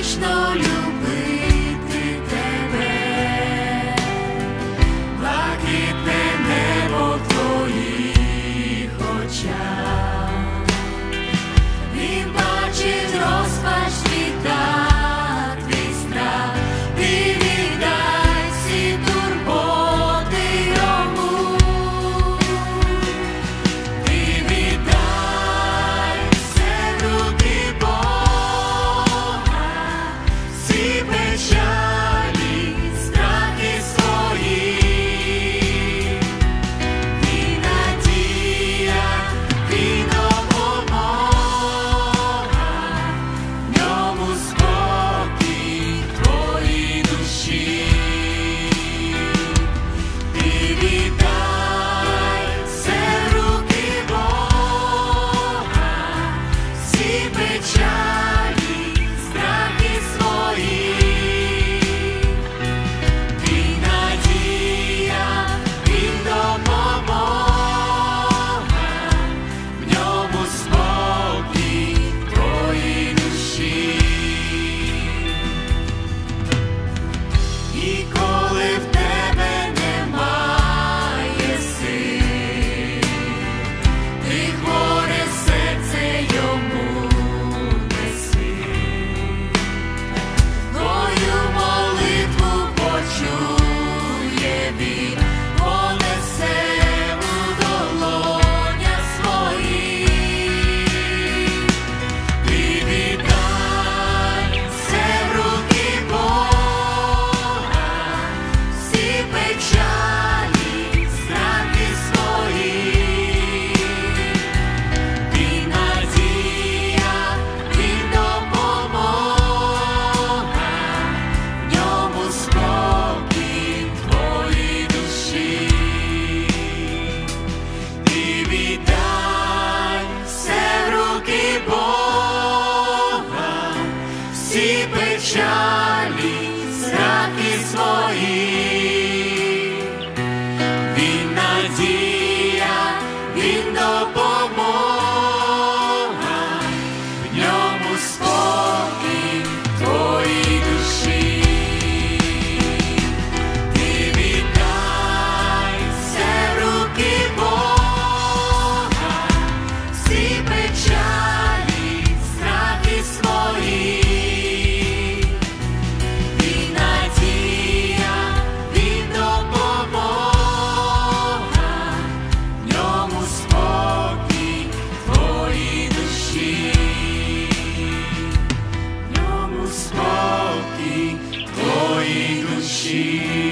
Вічно любити тебе, блакитне небо твоїх очах. він допоможе. Jesus.